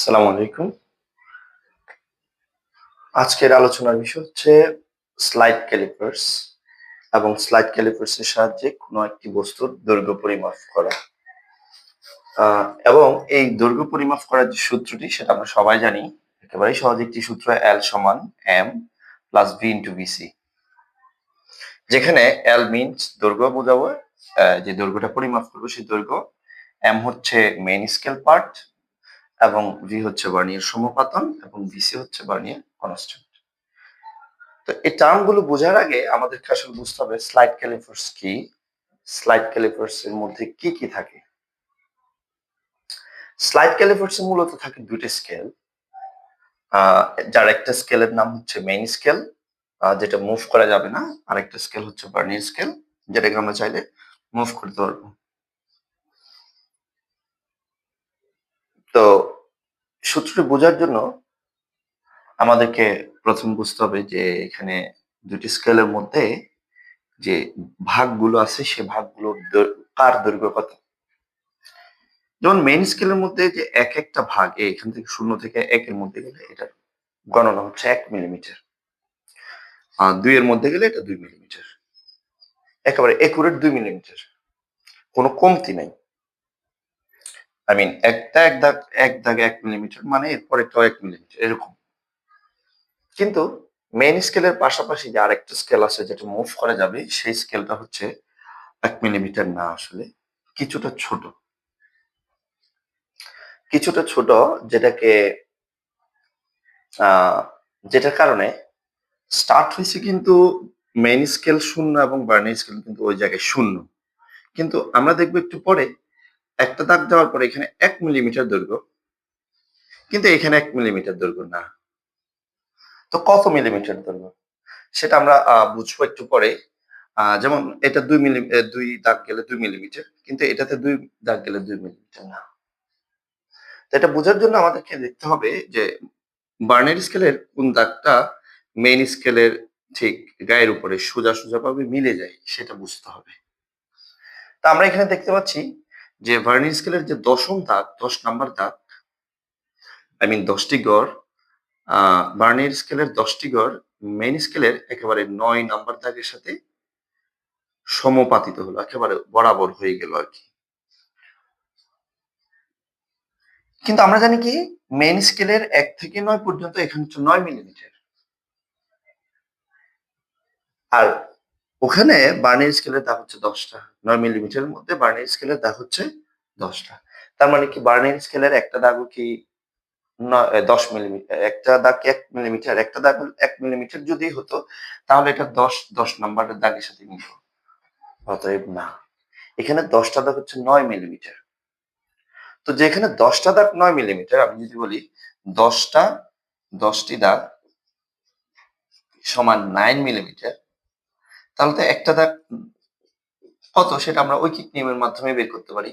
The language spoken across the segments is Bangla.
আসসালামু আলাইকুম। আজকের আলোচনার বিষয় হচ্ছে স্লাইড ক্যালিপার্স এবং স্লাইড ক্যালিপার্স এর সাহায্যে কোনো একটি বস্তুর দৈর্ঘ্য পরিমাপ করা। এবং এই দৈর্ঘ্য পরিমাপ করার যে সূত্রটি, সেটা আমরা সবাই জানি, একেবারেই সহজ একটি সূত্র এল সমান M plus V into VC যেখানে এল মিনস দৈর্ঘ্য বোঝাবো যে দৈর্ঘ্যটা পরিমাপ করব সেই দৈর্ঘ্য এম হচ্ছে মেইন স্কেল পার্ট এবং ভি হচ্ছে বার্নিয়ার সমপাতন এবং ভিসি হচ্ছে বার্নিয়ার কনস্ট্যান্ট। তো এই টার্মগুলো বোঝার আগে আমাদেরকে আসলে বুঝতে হবে স্লাইড ক্যালিপার্স কি? স্লাইড ক্যালিপার্স এর মধ্যে কি কি থাকে? স্লাইড ক্যালিপার্স এ মূলত থাকে দুইটা স্কেল। যার একটা স্কেলের নাম হচ্ছে মেইন স্কেল যেটা মুভ করা যাবে না। আরেকটা স্কেল হচ্ছে বার্নিয়ার স্কেল যেটাকে আমরা চাইলে মুভ করতে পারব। তো সূত্রটি বোঝার জন্য আমাদেরকে প্রথম বুঝতে হবে যে এখানে দুটি স্কেলের মধ্যে যে ভাগগুলো আছে, সে ভাগগুলো কার দৈর্ঘ্য কত? যেমন মেইন স্কেলের মধ্যে যে এক একটা ভাগ এখান থেকে শূন্য থেকে একের মধ্যে গেলে এটার গণনা হচ্ছে এক মিলিমিটার আর দুইয়ের মধ্যে গেলে এটা দুই মিলিমিটার একেবারে একুরেট দুই মিলিমিটার কোনো কমতি নাই। আই মিন একটা এক দাগ, এক দাগে এক মিলিমিটার মানে এরপরেরটাও এক মিলিমিটার এরকম। কিন্তু মেইন স্কেলের পাশাপাশি যে আরেকটা স্কেল আছে যেটা মুভ করা যাবে, সেই স্কেলটা হচ্ছে এক মিলিমিটার না আসলে, কিছুটা ছোট। কিছুটা ছোট যেটাকে যেটার কারণে স্টার্ট হয়েছে কিন্তু মেইন স্কেল শূন্য এবং বার্নিং স্কেল কিন্তু ওই জায়গায় শূন্য। কিন্তু আমরা দেখব একটু পরে একটা দাগ দেওয়ার পরে এখানে এক মিলিমিটার দৈর্ঘ্য। কিন্তু এখানে এক মিলিমিটার দৈর্ঘ্য না। তো কত মিলিমিটার দৈর্ঘ্য? সেটা আমরা বুঝব একটু পরে। যেমন এটা দুই মিলি দুই দাগ গেলে দুই মিলিমিটার কিন্তু এটাতে দুই দাগ গেলে দুই মিলিমিটার না। তো এটা বোঝার জন্য আমাদেরকে দেখতে হবে যে বার্নের স্কেলের কোন দাগটা মেইন স্কেলের ঠিক গায়ের উপরে সোজা সোজা ভাবে মিলে যায়, সেটা বুঝতে হবে। তা আমরা এখানে দেখতে পাচ্ছি যে ভার্নির স্কেলের যে দশম দাগ, দশ নাম্বার দাগ আই মিন দশটি গড় বার্নির স্কেলের দশটি গড় মেইন স্কেলের একেবারে নয় নাম্বার দাগের সাথে সমপাতিত হলো, একেবারে বরাবর হয়ে গেল আর কি। কিন্তু আমরা জানি কি মেইন স্কেলের এক থেকে নয় পর্যন্ত এখানে নয় মিলিমিটার আর ওখানে বার্নির স্কেলের দাগ হচ্ছে দশটা, নয় মিলিমিটারের মধ্যে বার্নির স্কেলের দাগ হচ্ছে দশটা। তার মানে কি বার্নির স্কেলের একটা দাগও কি দশ মিলিমিটার একটা দাগ এক মিলিমিটার? একটা দাগ এক মিলিমিটার যদি হতো, তাহলে এটা দশ দশ নাম্বারের দাগের সাথে মিলত অতএব না। এখানে দশটা দাগ হচ্ছে নয় মিলিমিটার। তো যেখানে দশটা দাগ নয় মিলিমিটার, আমি যদি বলি দশটা, দশটি দাগ সমান নাইন মিলিমিটার তাহলে তো একটা দাগ কত সেটা আমরা ঐকিক নিয়মের মাধ্যমে বের করতে পারি?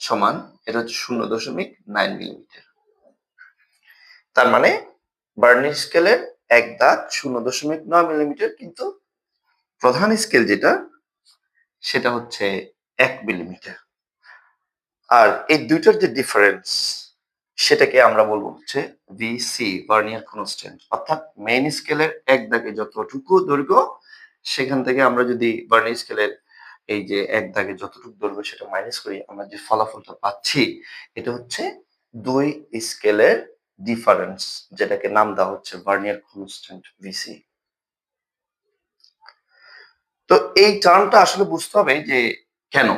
সমান, এটা হচ্ছে শূন্য দশমিক নাইন মিলিমিটার তার মানে বার্নিশ স্কেলের এক দাগ শূন্য দশমিক নয় মিলিমিটার কিন্তু প্রধান স্কেল যেটা, সেটা হচ্ছে এক মিলিমিটার আর এই দুইটার যে ডিফারেন্স সেটাকে আমরা বলব হচ্ছে ভিসি ভার্নিয়ার কনস্ট্যান্ট অর্থাৎ মেইন স্কেলের এক দাগে যতটুকু দৈর্ঘ্য, সেখান থেকে আমরা যদি ভার্নিয়ার স্কেলের এই যে এক দাগে যতটুকু দৈর্ঘ্য সেটা মাইনাস করি, আমরা যে ফলাফলটা পাচ্ছি, এটা হচ্ছে দুই স্কেলের ডিফারেন্স যেটাকে নাম দেওয়া হচ্ছে ভার্নিয়ার কনস্ট্যান্ট ভিসি তো এই টার্মটা আসলে বুঝতে হবে যে কেন?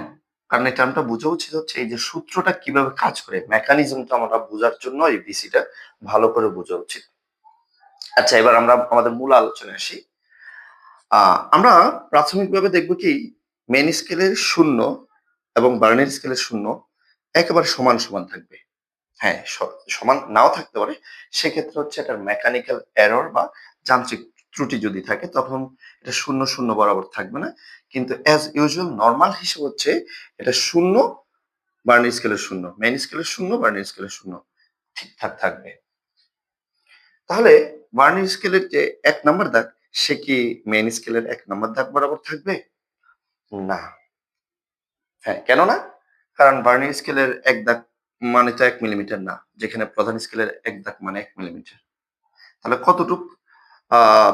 কারণ এটা আমরা বোঝা উচিত হচ্ছে এই যে সূত্রটা কীভাবে কাজ করে মেকানিজমটা আমরা বোঝার জন্য এই ভিসিটা ভালো করে বোঝা উচিত। আচ্ছা এবার আমরা আমাদের মূল আলোচনায় আসি। আমরা প্রাথমিকভাবে দেখব কি মেন স্কেলের শূন্য এবং বার্নের স্কেলের শূন্য একেবারে সমান সমান থাকবে। হ্যাঁ সমান নাও থাকতে পারে। সেক্ষেত্রে হচ্ছে এটার মেকানিক্যাল এরর বা যান্ত্রিক ত্রুটি যদি থাকে, তখন এটা শূন্য শূন্য বরাবর থাকবে না। কিন্তু অ্যাজ ইউজুয়াল নর্মাল হিসেব হচ্ছে এটা শূন্য বার্নির স্কেলের শূন্য। মেইন স্কেলের শূন্য বার্নির স্কেলের শূন্য। ঠিকঠাক থাকবে। তাহলে বার্নির স্কেলের যে এক নাম্বার দাগ, সে কি মেইন স্কেলের এক নাম্বার দাগ বরাবর থাকবে? না। হ্যাঁ কেন না কারণ বার্নির স্কেলের এক দাগ মানে তো এক মিলিমিটার না, যেখানে প্রধান স্কেলের এক দাগ মানে এক মিলিমিটার তাহলে কতটুক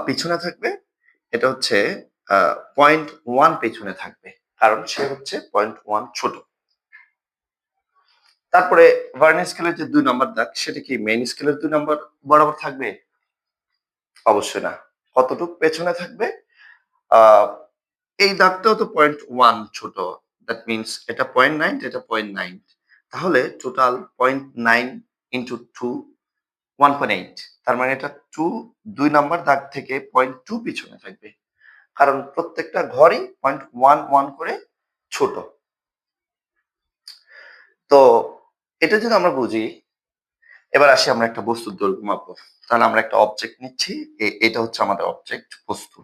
পিছনে থাকবে। এটা হচ্ছে পয়েন্ট ওয়ান পেছনে থাকবে। কারণ সে হচ্ছে পয়েন্ট ওয়ান ছোট। তারপরে ভার্নিয়ার স্কেলের যে দুই নম্বর দাগ, সেটা কি মেইন স্কেলের দুই নম্বর বরাবর থাকবে? অবশ্যই না। কতটুক পেছনে থাকবে? এই দাগটাও তো পয়েন্ট ওয়ান ছোট। দ্যাট মিনস এটা পয়েন্ট নাইন এটা পয়েন্ট নাইন তাহলে total point nine into two one point eight তার মানে এটা টু দুই নাম্বার দাগ থেকে পয়েন্ট টু পিছনে থাকবে। কারণ প্রত্যেকটা ঘরই পয়েন্ট ওয়ান ওয়ান করে ছোট। তো এটা যদি আমরা বুঝি, এবার আসি আমরা একটা বস্তুর দৈর্ঘ্য মাপবো। তাহলে আমরা একটা অবজেক্ট নিচ্ছি এটা হচ্ছে আমাদের অবজেক্ট বস্তু।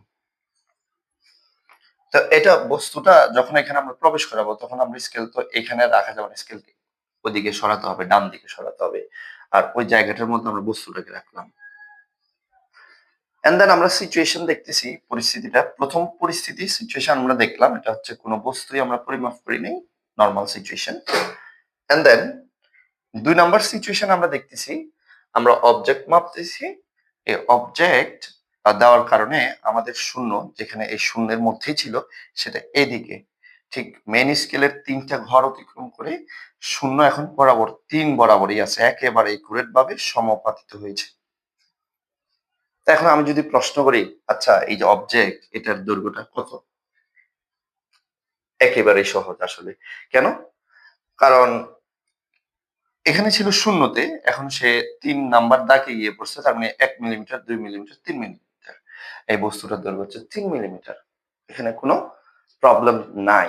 তো এটা বস্তুটা যখন এখানে আমরা প্রবেশ করাবো, তখন আমরা স্কেল তো এখানে রাখা যাবে না স্কেলকে ওদিকে সরাতে হবে, ডান দিকে সরাতে হবে। আর ওই জায়গাটার মধ্যে আমরা বস্তুটাকে রাখলাম। এন্ড দেন আমরা সিচুয়েশন দেখতেছি পরিস্থিতিটা। প্রথম পরিস্থিতি সিচুয়েশন আমরা দেখলাম, এটা হচ্ছে কোনো বস্তুই আমরা পরিমাপ করি নেই নর্মাল সিচুয়েশন এন্ড দেন দুই নাম্বার সিচুয়েশন আমরা দেখতেছি, আমরা অবজেক্ট মাপতেছি। এই অবজেক্ট দেওয়ার কারণে আমাদের শূন্য, যেখানে এই শূন্যের মধ্যেই ছিল, সেটা এদিকে ঠিক মেন স্কেলের তিনটা ঘর অতিক্রম করে শূন্য এখন বরাবর, তিন বরাবরই আছে, একেবারে একুরেট ভাবে সমাপাতিত হয়েছে। এখন আমি যদি প্রশ্ন করি আচ্ছা এই যে অবজেক্ট এটার দৈর্ঘ্যটা কত? একেবারেই সহজ আসলে। কেন? কারণ এখানে ছিল শূন্যতে, এখন সে তিন নাম্বার দাগে গিয়ে পড়ছে, তার মানে এক মিলিমিটার দুই মিলিমিটার তিন মিলিমিটার এই বস্তুটার দৈর্ঘ্য হচ্ছে তিন মিলিমিটার এখানে কোনো প্রবলেম নাই।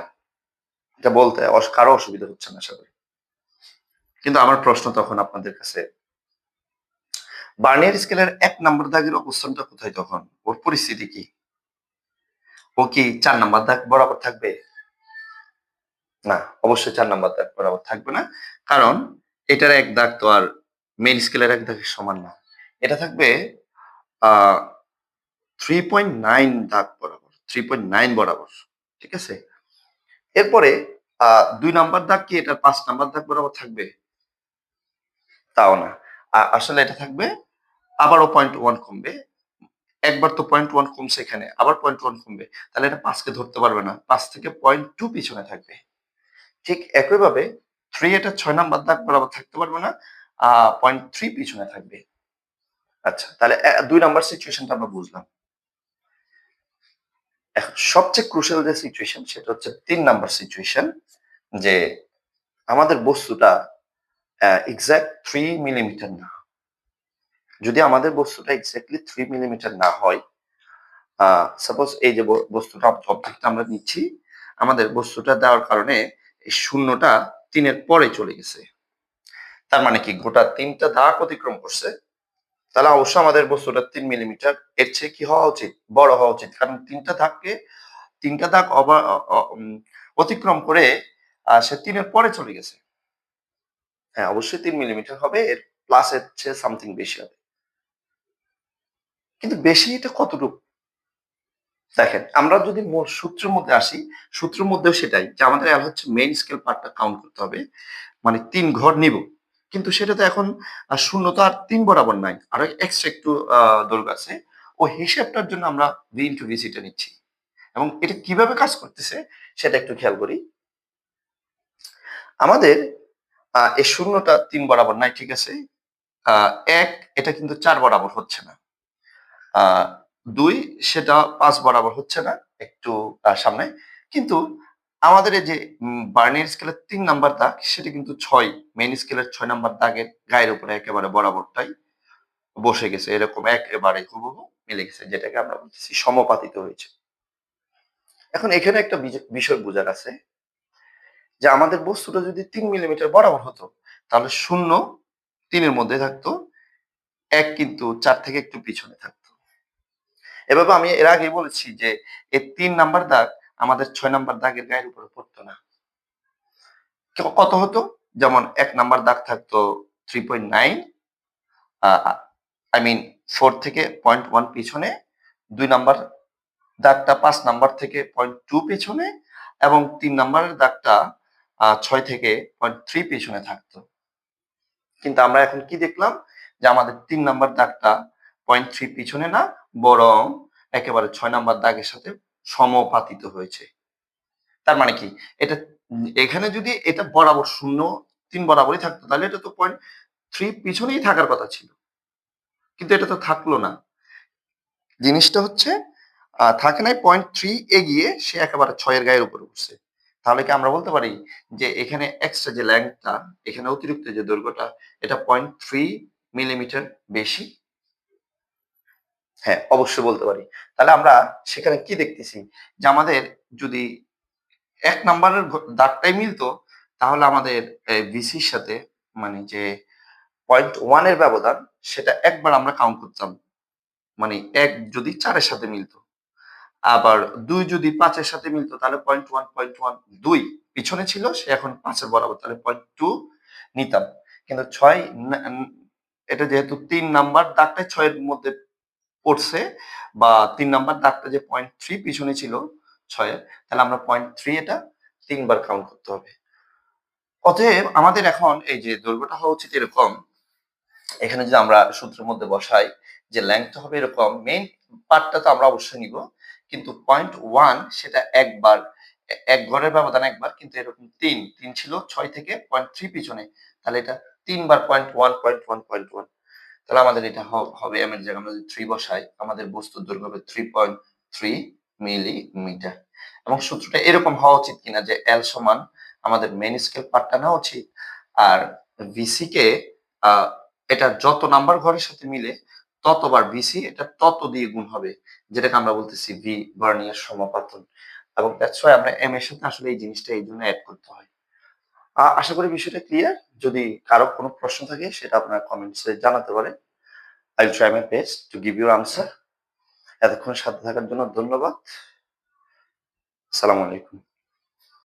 এটা বলতে কারও অসুবিধা হচ্ছে না করি কিন্তু আমার প্রশ্ন তখন আপনাদের কাছে, বার্নিয়ার স্কেলের এক নাম্বার দাগের অবস্থানটা কোথায় তখন? ওর পরিস্থিতি কি? ও কি চার নাম্বার দাগ বরাবর থাকবে? না, অবশ্যই চার নাম্বার দাগ বরাবর থাকবে না। কারণ এটার এক দাগ তো আর মেন স্কেলের এক দাগের সমান না। এটা থাকবে, আহ থ্রি পয়েন্ট নাইন দাগ বরাবর থ্রি পয়েন্ট নাইন বরাবর। ঠিক আছে? এরপরে দুই নাম্বার দাগ কি? এটা পাঁচ নাম্বার দাগ বরাবর থাকবে? তাও না। আসলে এটা থাকবে, আবারও পয়েন্ট ওয়ান কমবে। একবার তো পয়েন্ট ওয়ান কমছে এখানে, আবার পয়েন্ট ওয়ান কমবে। তাহলে এটা পাঁচকে ধরতে পারবে না। পাঁচ থেকে পয়েন্ট টু পিছনে থাকবে। ঠিক একইভাবে থ্রি এটা ছয় নাম্বার দাগ বরাবর থাকতে পারবে না পয়েন্ট থ্রি পিছনে থাকবে। আচ্ছা তাহলে দুই নাম্বার সিচুয়েশনটা আমরা বুঝলাম। এখন সবচেয়ে ক্রুশাল যে সিচুয়েশন সেটা হচ্ছে তিন নাম্বার সিচুয়েশন যে আমাদের বস্তুটা এক্সাক্ট থ্রি মিলিমিটার না। যদি আমাদের বস্তুটা এক্স্যাক্টলি থ্রি মিলিমিটার না হয় সাপোজ এই যে বস্তুটা অবজেক্টটা আমরা নিচ্ছি, আমাদের বস্তুটা দেওয়ার কারণে এই শূন্যটা তিনের পরে চলে গেছে। তার মানে কি, গোটা তিনটা দাগ অতিক্রম করছে তাহলে অবশ্যই আমাদের বস্তুটা তিন মিলিমিটার এর চেয়ে কি হওয়া উচিত? বড় হওয়া উচিত। কারণ তিনটা দাগকে তিনটা উম, অতিক্রম করে সে তিনের পরে চলে গেছে। হ্যাঁ অবশ্যই তিন মিলিমিটার হবে এর প্লাস এর চেয়ে সামথিং বেশি হবে। কিন্তু বেশি এটা কতটুকু? দেখেন আমরা যদি মূল সূত্রের মধ্যে আসি সূত্রের মধ্যেও সেটাই যে আমাদের হচ্ছে মেইন স্কেল পার্টটা কাউন্ট করতে হবে। মানে তিন ঘর নিব। কিন্তু সেটা তো এখন শূন্য তো আর তিন বরাবর নাই। আরও এক্সট্রা একটু দৈর্ঘ্য আছে। ও হিসাবটার জন্য আমরা ভি ইন্টু ভিসিটা নিচ্ছি। এবং এটা কীভাবে কাজ করতেছে, সেটা একটু খেয়াল করি। আমাদের এই শূন্যটা তিন বরাবর নাই, ঠিক আছে? এক, এটা কিন্তু চার বরাবর হচ্ছে না। দুই, সেটা পাঁচ বরাবর হচ্ছে না, একটু সামনে। কিন্তু আমাদের এই যে বার্নিয়ার স্কেলের তিন নাম্বার দাগ, সেটা কিন্তু ছয় মেইন স্কেলের ছয় নাম্বার দাগের গায়ের উপরে একেবারে বরাবরটাই বসে গেছে। এরকম একেবারে হুবহু মিলে গেছে, যেটাকে আমরা বলতেছি সমপাতিত হয়েছে। এখন এখানে একটা বিষয় বোঝার আছে যে, আমাদের বস্তুটা যদি তিন মিলিমিটার বরাবর হতো, তাহলে শূন্য তিনের মধ্যে থাকতো, এক কিন্তু চার থেকে একটু পিছনে থাকতো। এভাবে আমি এর আগে বলেছি যে এই তিন নাম্বার দাগ আমাদের ছয় নাম্বার দাগের গায়ের উপরে পড়তো না। কত হতো? যেমন এক নাম্বার দাগ থাকতো three point nine I mean four থেকে পয়েন্ট ওয়ান পিছনে, দুই নাম্বার দাগটা পাঁচ নাম্বার থেকে পয়েন্ট টু পিছনে এবং তিন নাম্বারের দাগটা ছয় থেকে পয়েন্ট থ্রি পিছনে থাকতো। কিন্তু আমরা এখন কি দেখলাম? যে আমাদের তিন নাম্বার দাগটা পয়েন্ট থ্রি পিছনে না, বরং একেবারে ছয় নাম্বার দাগের সাথে সমাপাতিত হয়েছে। তার মানে কি? এটা, এখানে যদি এটা বরাবর শূন্য, তিন বরাবরই থাকতো, তাহলে এটা তো পয়েন্ট থ্রি পিছনেই থাকার কথা ছিল। কিন্তু এটা তো থাকল না। জিনিসটা হচ্ছে থাকে নাই পয়েন্ট থ্রি এগিয়ে সে একেবারে ছয়ের গায়ের উপরে উঠছে। তাহলে কি আমরা বলতে পারি যে এখানে এক্সট্রা যে ল্যাংটা এখানে অতিরিক্ত যে দৈর্ঘ্যটা, এটা পয়েন্ট থ্রি মিলিমিটার বেশি? হ্যাঁ অবশ্যই বলতে পারি। তাহলে আমরা সেখানে কি দেখতেছি? যে আমাদের যদি এক নাম্বারের দাগটাই মিলতো, তাহলে আমাদের বিসির সাথে মানে যে পয়েন্ট ওয়ানের ব্যবধান, সেটা একবার আমরা কাউন্ট করতাম। মানে এক যদি চারের সাথে মিলতো। আবার দুই যদি পাঁচের সাথে মিলতো, তাহলে পয়েন্ট ওয়ান পয়েন্ট ওয়ান দুই পিছনে ছিল, সে এখন পাঁচের বরাবর, তাহলে পয়েন্ট টু নিতাম। কিন্তু ছয় এটা যেহেতু তিন নাম্বার দাগটা ছয়ের মধ্যে পড়ছে বা তিন নাম্বার দাগটা যে পয়েন্ট থ্রি পিছনে ছিল ছয়ের তাহলে আমরা পয়েন্ট থ্রি এটা তিনবার কাউন্ট করতে হবে। অতএব আমাদের এখন এই যে দৈর্ঘ্যটা হওয়া উচিত এরকম, এখানে যদি আমরা সূত্রের মধ্যে বসাই যে ল্যাংথটা হবে এরকম মেইন পার্টটা তো আমরা অবশ্যই নিব, কিন্তু পয়েন্ট ওয়ান সেটা একবার, এক ঘরের ব্যবধান একবার, কিন্তু এরকম তিন তিন ছিল ছয় থেকে পয়েন্ট থ্রি পিছনে, তাহলে এটা তিনবার point one point one point one তাহলে আমাদের এটা হবে এম এর জায়গায় আমরা যদি থ্রি বসাই, আমাদের বস্তুর দৈর্ঘ্য হবে থ্রি পয়েন্ট থ্রি মিলিমিটার এবং সূত্রটা এরকম হওয়া উচিত কিনা যে এল সমান আমাদের মেন স্কেল পার্টটা নেওয়া উচিত আর ভিসি কে এটা যত নাম্বার ঘরের সাথে মিলে ততবার ভিসি এটা তত দিয়ে গুণ হবে, যেটাকে আমরা বলতেছি ভি ভার্নিয়ার সমাপতন এবং দ্যাটস ওয়াই আমরা এম এর সাথে আসলে এই জিনিসটা এই জন্য অ্যাড করতে হয়। আশা করি বিষয়টা ক্লিয়ার যদি কারও কোনো প্রশ্ন থাকে, সেটা আপনার কমেন্টসে জানাতে পারেন। I try my best to give you answer এতক্ষণ সাথে থাকার জন্য ধন্যবাদ। আসসালামু আলাইকুম।